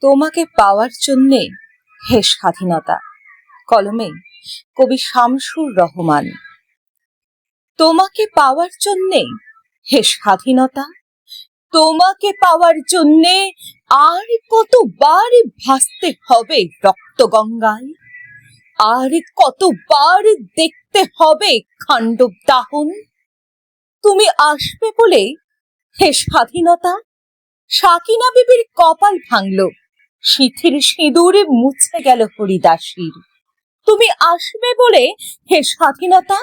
তোমাকে পাওয়ার জন্যে হে স্বাধীনতা। কলমে, কবি শামসুর রহমান। তোমাকে পাওয়ার জন্যে হে স্বাধীনতা। তোমাকে পাওয়ার জন্যে আর কতবার ভাসতে হবে রক্তগঙ্গায়? আর কতবার দেখতে হবে খাণ্ডব দাহন? তুমি আসবে বলে হে স্বাধীনতা? সাকিনা বিবির কপাল ভাঙল। শিথির সিঁদুরে মুছে গেল হরিদাসীর। তুমি আসবে বলে হে স্বাধীনতা?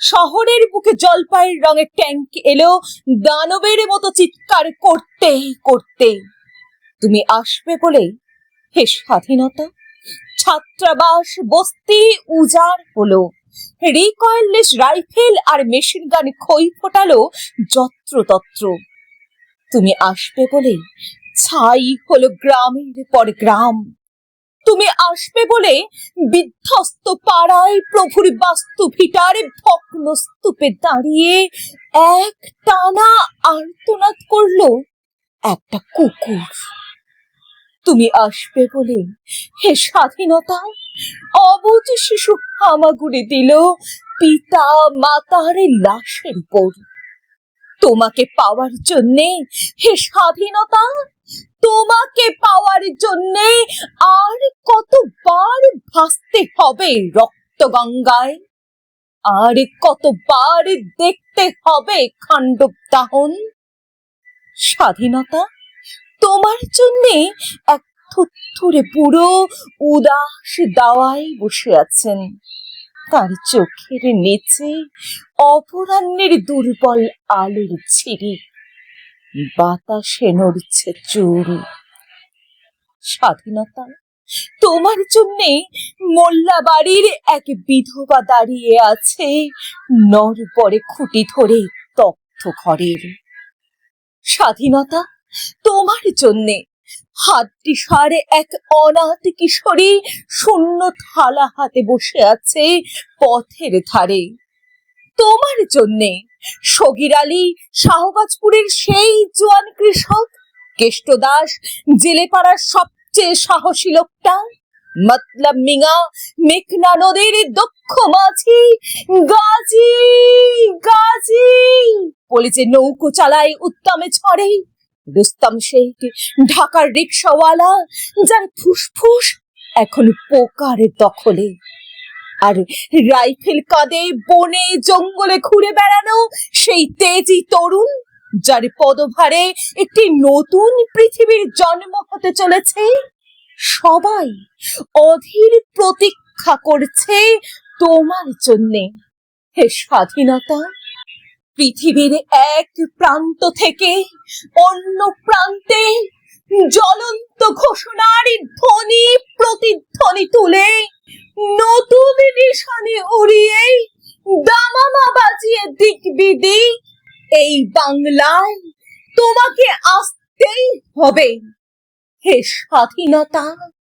শহরের বুকে জলপাইয়ের রঙের ট্যাঙ্ক এলো, দানবের মতো চিৎকার করতে করতে। তুমি আসবে বলে হে স্বাধীনতা? ছাত্রাবাস, বস্তি উজাড় হলো। রিকয়েললেস রাইফেল আর মেশিন গান খই ফোটালো যত্রতত্র। তুমি আসবে বলে ছাই হলো গ্রামের পর গ্রাম। তুমি আসবে বলে বিধ্বস্ত পাড়ায় প্রভুর বাস্তু ভিটারে ভগ্ন স্তূপে দাঁড়িয়ে এক টানা আর্তনাদ করল একটা কুকুর। তুমি আসবে বলে হে স্বাধীনতা, অবুজ শিশু হামাগুড়ি দিল পিতা মাতার লাশের উপর। তোমাকে পাওয়ার জন্যে হে স্বাধীনতা তোমাকে পাওয়ার জন্যে আর কতবার ভাসতে হবে রক্তগঙ্গায়? আর কতবার দেখতে হবে খাণ্ডব দাহন? স্বাধীনতা, তোমার জন্যে এক থুত্থুরে বুড়ো উদাস দাওয়ায় বসে আছেন। তার চোখের নিচে অপরাহ্নের দুর্বল আলোর ছিরি বাতাসে নড়ছে চুল। স্বাধীনতা? তোমার জন্যে মোল্লা বাড়ির এক বিধবা দাঁড়িয়ে আছে, নর পরে খুঁটি ধরে তপ্ত ঘরের। স্বাধীনতা? তোমার জন্যে হাতটি সারে এক অনাথ কিশোরী শূন্য থালা হাতে বসে আছে পথের ধারে। তোমার জন্যে সগির আলী, শাহবাজপুরের সেই জোয়ান কৃষক, কেষ্ট দাস, জেলেপাড়ার সবচেয়ে সাহসী লোকটা, মতলব মিঙা, মেঘনা নদীর দক্ষ মাঝি, গাজী গাজী। বলে যে নৌকো চালায় উত্তমে ছড়ে রুস্তম শেখ ঢাকার রিক্সাওয়ালা, যার ফুসফুস এখন পোকার দখলে। আর রাইফেল কাঁধে বনে জঙ্গলে ঘুরে বেড়ানো সেই তেজি তরুণ, যার পদভারে একটি নতুন পৃথিবীর জন্ম হতে চলেছে, সবাই অধীর প্রতীক্ষা করছে তোমার জন্যে। হে স্বাধীনতা, পৃথিবীর এক প্রান্ত থেকে অন্য প্রান্তে জ্বলন্ত ঘোষণার ধ্বনি প্রতিধ্বনি তুলে নতুন নিশানে উড়িয়ে দামামা বাজিয়ে দিক বিদি এই বাংলায় তোমাকে আসতেই হবে। হে স্বাধীনতা